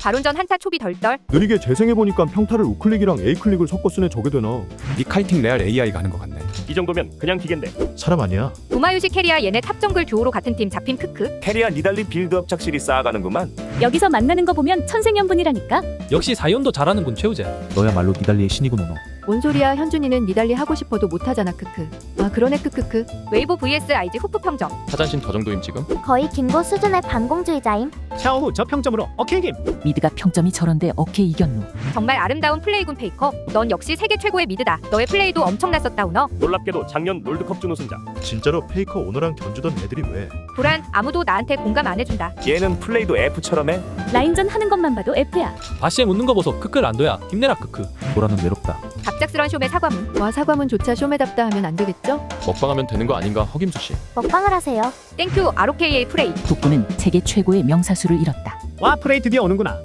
발언전 한타 초비 덜덜. 느리게 재생해보니까 평타를 우클릭이랑 A클릭을 섞어 쓰네 저게 되나 니카이팅 레알 AI가 하는 것 같네. 이 정도면 그냥 기계인데 사람 아니야? 우마유시 캐리아 얘네 탑정글 듀오로 같은 팀 잡힘 크크. 캐리아 니달리 빌드업 착실히 쌓아가는구만. 여기서 만나는 거 보면 천생연분이라니까. 역시 사연도 잘하는군 최우재 너야말로 니달리의 신이군 오너. 뭔 소리야 현준이는 니달리 하고 싶어도 못하잖아 크크 아 그러네 크크크 웨이보 vs IG 후프 평정. 사잔신 저 정도임 지금? 거의 김고 수준의 반공주의자임. 샤오 후 저평점으로 오케이 김 미드가 평점이 저런데 어케 이겼노. 정말 아름다운 플레이군 페이커. 넌 역시 세계 최고의 미드다. 너의 플레이도 엄청났었다 우너. 놀랍게도 작년 롤드컵 준우승자 진짜로 페이커 오너랑 견주던 애들이 왜? 불안 아무도 나한테 공감 안 해준다. 얘는 플레이도 F처럼 해. 라인전 하는 것만 봐도 F야. 바시에 묻는 거 보소 크크 란도야 힘내라 크크 보라는 외롭다. 갑작스런 쇼의 사과문. 와 사과문조차 쇼매답다 하면 안 되겠죠? 먹방하면 되는 거 아닌가 허김수 씨. 먹방을 하세요. 땡큐 ROK의 프레이. 북부는 세계 최고의 명사수를 잃었다. 와 프레이 드디어 오는구나